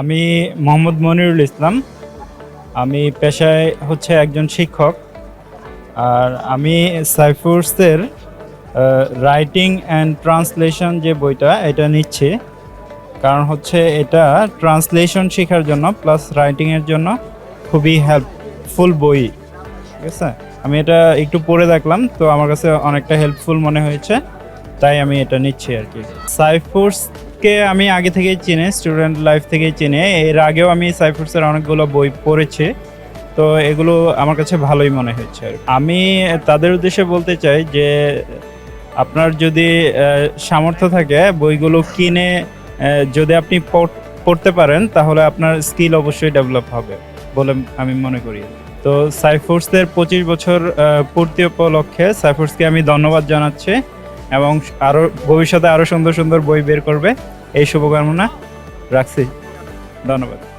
আমি মোহাম্মদ মনিরুল ইসলাম। আমি পেশায় হচ্ছে একজন শিক্ষক। আর আমি সাইফোর্সের রাইটিং অ্যান্ড ট্রান্সলেশন যে বইটা, এটা নিচ্ছি। কারণ হচ্ছে এটা ট্রান্সলেশন শেখার জন্য প্লাস রাইটিংয়ের জন্য খুবই হেল্পফুল বই। ঠিক আছে? আমি এটা একটু পড়ে দেখলাম, তো আমার কাছে অনেকটা হেল্পফুল মনে হয়েছে। তাই আমি এটা নিচ্ছি আর কি। সাইফোর্সকে আমি আগে থেকেই চিনি স্টুডেন্ট লাইফ থেকেই চিনি। এর আগেও আমি সাইফোর্সের অনেকগুলো বই পড়েছি। তো এগুলো আমার কাছে ভালোই মনে হয়েছে আমি তাদের উদ্দেশ্যে বলতে চাই যে, আপনার যদি সামর্থ্য থাকে বইগুলো কিনে যদি আপনি পড়- পড়তে পারেন, তাহলে আপনার স্কিল অবশ্যই ডেভেলপ হবে বলে আমি মনে করি। তো সাইফোর্সের পঁচিশ বছর পূর্তি উপলক্ষে সাইফোর্সকে আমি ধন্যবাদ জানাচ্ছি এবং আরও ভবিষ্যতে আরও সুন্দর সুন্দর বই বের করবে। এই শুভকামনা রাখছি। ধন্যবাদ।